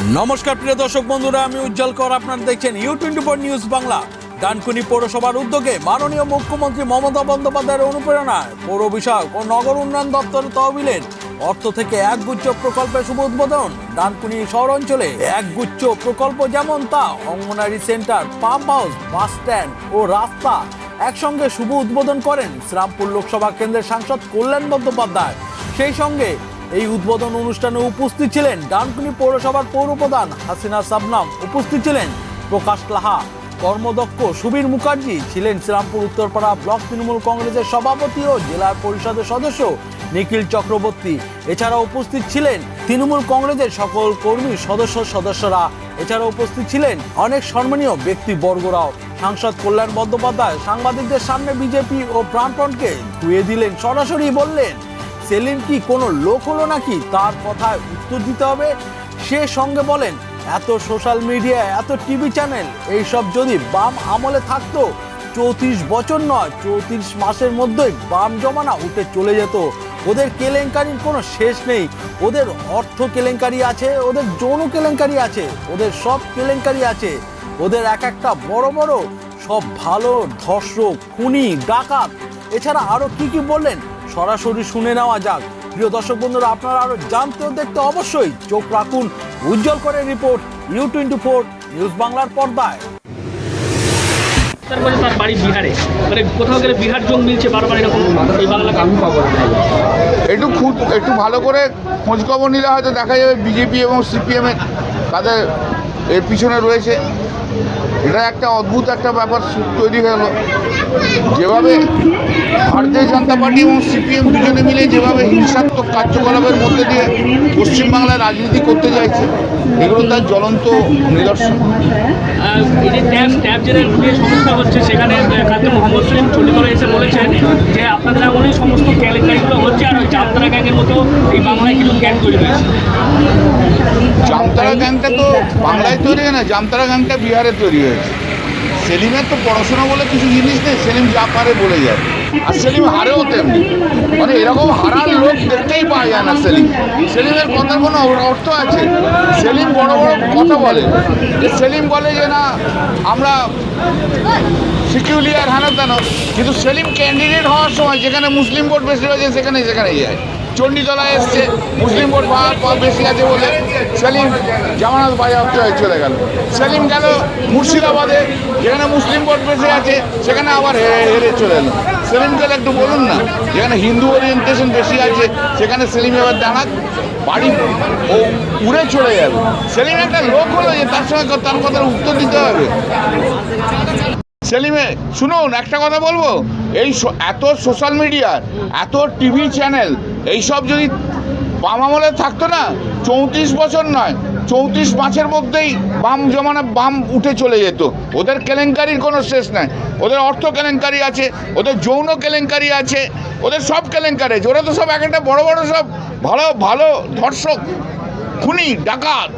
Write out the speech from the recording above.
নমস্কার, প্রিয় দর্শক বন্ধুরা, আমি উজ্জ্বল কর। আপনারা দেখছেন U twenty four news Bangla. Dankuni পৌরসভার উদ্যোগে মাননীয় মুখ্যমন্ত্রী মমতা বন্দ্যোপাধ্যায়ের অনুপ্রেরণায় পৌর বিষয়ক ও নগর উন্নয়ন দপ্তর তহবিলের অর্থ থেকে একগুচ্ছ প্রকল্পের শুভ উদ্বোধন। ডানকুনি শহর অঞ্চলে একগুচ্ছ প্রকল্প যেমন তা Anganwadi centre, pump house, bus stand ও রাস্তা একসঙ্গে শুভ উদ্বোধন করেন শ্রীরামপুর লোকসভা কেন্দ্রের সাংসদ কল্যাণ বন্দ্যোপাধ্যায়। সেই সঙ্গে এই উদ্বোধন অনুষ্ঠানে উপস্থিত ছিলেন ডানকুনি পৌরসভার পৌরপ্রধান হাসিনা সাবনাম। উপস্থিত ছিলেন প্রকাশ লাহা। কর্মদক্ষ সুবীর মুখার্জি ছিলেন শ্রীরামপুর উত্তরপাড়া ব্লক তৃণমূল কংগ্রেসের সভাপতি ও জেলা পরিষদের সদস্য নিখিল চক্রবর্তী। এছাড়া উপস্থিত ছিলেন তৃণমূল কংগ্রেসের সকল কর্মী সদস্য সদস্যরা। এছাড়া উপস্থিত ছিলেন অনেক সম্মানীয় ব্যক্তিবর্গরাও। সাংসদ কল্যাণ বন্দ্যোপাধ্যায় সাংবাদিকদের সামনে বিজেপি ও প্রাণপণকে ধুয়ে দিলেন, সরাসরি বললেন সেলিম কি কোনো লোক হলো নাকি? তার কথায় উত্তর দিতে হবে। সে সঙ্গে বলেন, এত সোশ্যাল মিডিয়া, এত টিভি চ্যানেল, এইসব যদি বাম আমলে থাকতো, চৌত্রিশ বছর নয়, চৌত্রিশ মাসের মধ্যেই বাম জমানা উঠে চলে যেত। ওদের কেলেঙ্কারির কোনো শেষ নেই। ওদের অর্থ কেলেঙ্কারি আছে, ওদের যৌন কেলেঙ্কারি আছে, ওদের সব কেলেঙ্কারি আছে। ওদের এক একটা বড় বড়, সব ভালো ধর্ষক, খুনি, ডাকাত। এছাড়া আরও কি কি বললেন? সরাসরি শুনে নেওয়া যাক। প্রিয় দর্শক বন্ধুরা আপনারা আরও জানতে দেখতে অবশ্যই চোখ রাখুন উজ্জ্বল করে report U twenty four news বাংলার পর্দায়। তারপরে তার বাড়ি বিহারে। মানে কোথাও গেলে বিহার জং মিলছে বারবার এরকম এই বাংলা আমি পাবো একটু খুব একটু ভালো করে খোঁজখবর নিলে হয়তো দেখা যাবে বিজেপি এবং সিপিএমের তাদের এর পিছনে রয়েছে। এটা একটা অদ্ভুত একটা ব্যাপার তৈরি হয়ে গেলো যেভাবে পার্টি এবং সিপিএম দুজনে মিলে যেভাবে হিংসাত্মক কার্যকলাপের মধ্যে দিয়ে পশ্চিমবাংলায় রাজনীতি করতে চাইছে এগুলো তার জ্বলন্ত নিদর্শন। এই যে ট্যাব ট্যাব যেটা নিয়ে সমস্যা হচ্ছে সেখানে মোহাম্মদ চণ্ডীগড়ে এসে বলেছেন যে আপনাদের সমস্ত হচ্ছে আর ওই জামতারা গ্যাংয়ের মতো এই বাংলায় কিছু গ্যাং তৈরি হয়েছে। জামতারা গ্যাংটা তো বাংলায় তৈরি হয় না জামতারা গ্যাংটা বিহারে তৈরি হয়েছে। সেলিমের তো পড়াশোনা বলে কিছু জিনিস নেই সেলিম যা পারে বলে যায় আর সেলিম হারেও তেমনি। মানে এরকম হারার লোক দেখতেই পাওয়া যায় না সেলিম। সেলিমের কথার কোনো অর্থ আছে? সেলিম বড় বড় কথা বলে। যে সেলিম বলে যে, না, আমরা সিকিউরিয়ার হানা তেন কিন্তু সেলিম ক্যান্ডিডেট হওয়ার সময় যেখানে মুসলিম ভোট বেশি হয়েছে, সেখানে সেখানে যায়। চণ্ডীতলায় এসছে। মুসলিম ভোট পাওয়ার বেশি আছে বলে সেলিম জামানত বাজেয়াপ্ত হয়ে চলে গেল। সেলিম গেল মুর্শিদাবাদে, যেখানে মুসলিম ভোট বেশি আছে, সেখানে আবার হেরে চলে এলো। সেলিম গেলে একটু বলুন না, যেখানে হিন্দু ওরিয়েন্টেশন বেশি আছে, সেখানে সেলিম এবার দাঁড়াক, বাড়ি ও উড়ে চলে যাবে সেলিম একটা লোক হলো যে তার সঙ্গে তার কথার উত্তর দিতে হবে। সেলিমে, শুনুন, একটা কথা বলব, এই এত সোশ্যাল মিডিয়া এত টিভি চ্যানেল এইসব যদি বাম আমলে থাকতো না, চৌত্রিশ বছর নয়, চৌত্রিশ মাসের মধ্যেই বাম জমানা, বাম উঠে চলে যেত। ওদের কেলেঙ্কারির কোনো শেষ নাই। ওদের অর্থ কেলেঙ্কারি আছে, ওদের যৌন কেলেঙ্কারি আছে, ওদের সব কেলেঙ্কারি আছে। ওরা তো সব এক একটা বড়ো বড়ো সব ভালো ভালো ধর্ষক, খুনি, ডাকাত।